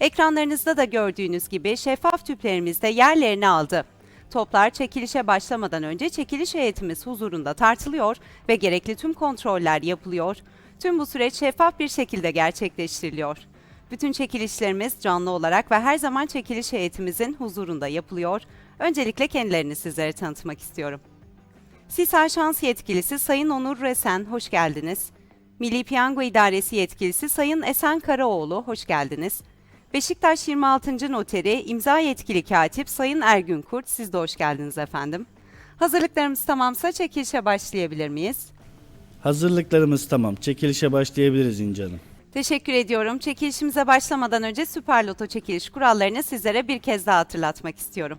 ekranlarınızda da gördüğünüz gibi şeffaf tüplerimizde yerlerini aldı. Toplar çekilişe başlamadan önce çekiliş heyetimiz huzurunda tartılıyor ve gerekli tüm kontroller yapılıyor. Tüm bu süreç şeffaf bir şekilde gerçekleştiriliyor. Bütün çekilişlerimiz canlı olarak ve her zaman çekiliş heyetimizin huzurunda yapılıyor. Öncelikle kendilerini sizlere tanıtmak istiyorum. Sisal Şans Yetkilisi Sayın Onur Resen, hoş geldiniz. Milli Piyango İdaresi Yetkilisi Sayın Esen Karaoğlu, hoş geldiniz. Beşiktaş 26. Noteri İmza Yetkili Katip Sayın Ergün Kurt, siz de hoş geldiniz efendim. Hazırlıklarımız tamamsa çekilişe başlayabilir miyiz? Hazırlıklarımız tamam. Çekilişe başlayabiliriz İnci Hanım. Teşekkür ediyorum. Çekilişimize başlamadan önce Süper Loto çekiliş kurallarını sizlere bir kez daha hatırlatmak istiyorum.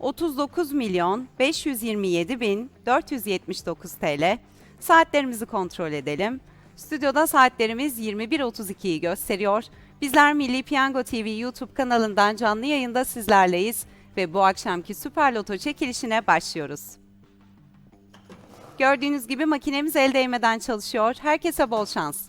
39 milyon 527 bin 479 TL. Saatlerimizi kontrol edelim. Stüdyoda saatlerimiz 21.32'yi gösteriyor. Bizler Milli Piyango TV YouTube kanalından canlı yayında sizlerleyiz ve bu akşamki Süper Loto çekilişine başlıyoruz. Gördüğünüz gibi makinemiz el değmeden çalışıyor. Herkese bol şans.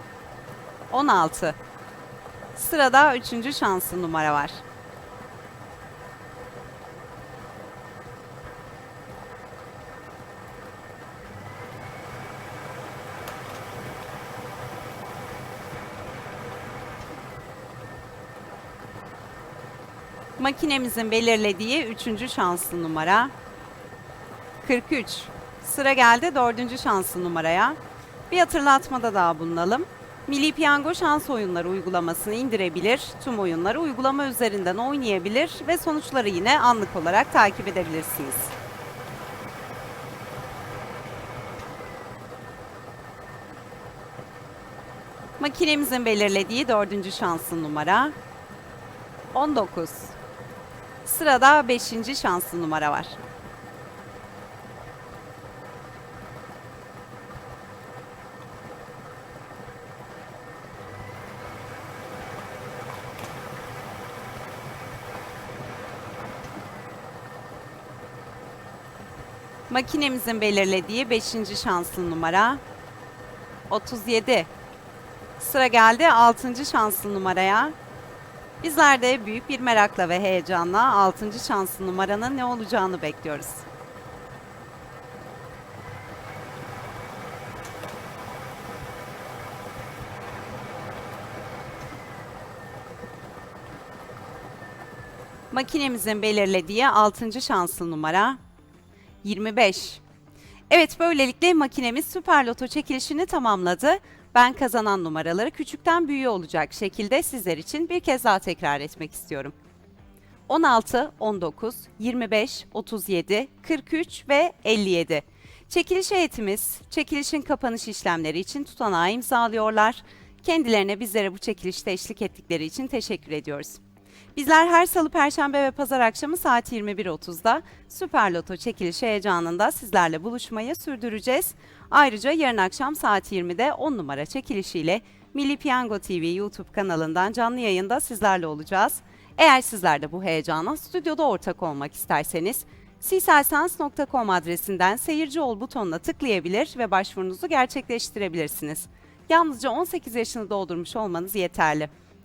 16. Sırada üçüncü şanslı numara var. Makinemizin belirlediği üçüncü şanslı numara 43. Sıra geldi dördüncü şanslı numaraya. Bir hatırlatmada daha bulunalım. Milli Piyango şans oyunları uygulamasını indirebilir, tüm oyunları uygulama üzerinden oynayabilir ve sonuçları yine anlık olarak takip edebilirsiniz. Makinemizin belirlediği dördüncü şanslı numara 19. Sırada beşinci şanslı numara var. Makinemizin belirlediği 5. şanslı numara 37. Sıra geldi 6. şanslı numaraya. Bizler de büyük bir merakla ve heyecanla 6. şanslı numaranın ne olacağını bekliyoruz. Makinemizin belirlediği 6. şanslı numara 25. Evet böylelikle makinemiz Süper Loto çekilişini tamamladı. Ben kazanan numaraları küçükten büyüğe olacak şekilde sizler için bir kez daha tekrar etmek istiyorum. 16, 19, 25, 37, 43 ve 57. Çekiliş heyetimiz çekilişin kapanış işlemleri için tutanağı imzalıyorlar. Kendilerine bizlere bu çekilişte eşlik ettikleri için teşekkür ediyoruz. Bizler her salı, perşembe ve pazar akşamı saat 21.30'da Süper Loto çekilişi heyecanında sizlerle buluşmayı sürdüreceğiz. Ayrıca yarın akşam saat 20'de 10 numara çekilişiyle Milli Piyango TV YouTube kanalından canlı yayında sizlerle olacağız. Eğer sizler de bu heyecana stüdyoda ortak olmak isterseniz siselsans.com adresinden seyirci ol butonuna tıklayabilir ve başvurunuzu gerçekleştirebilirsiniz. Yalnızca 18 yaşını doldurmuş olmanız yeterli.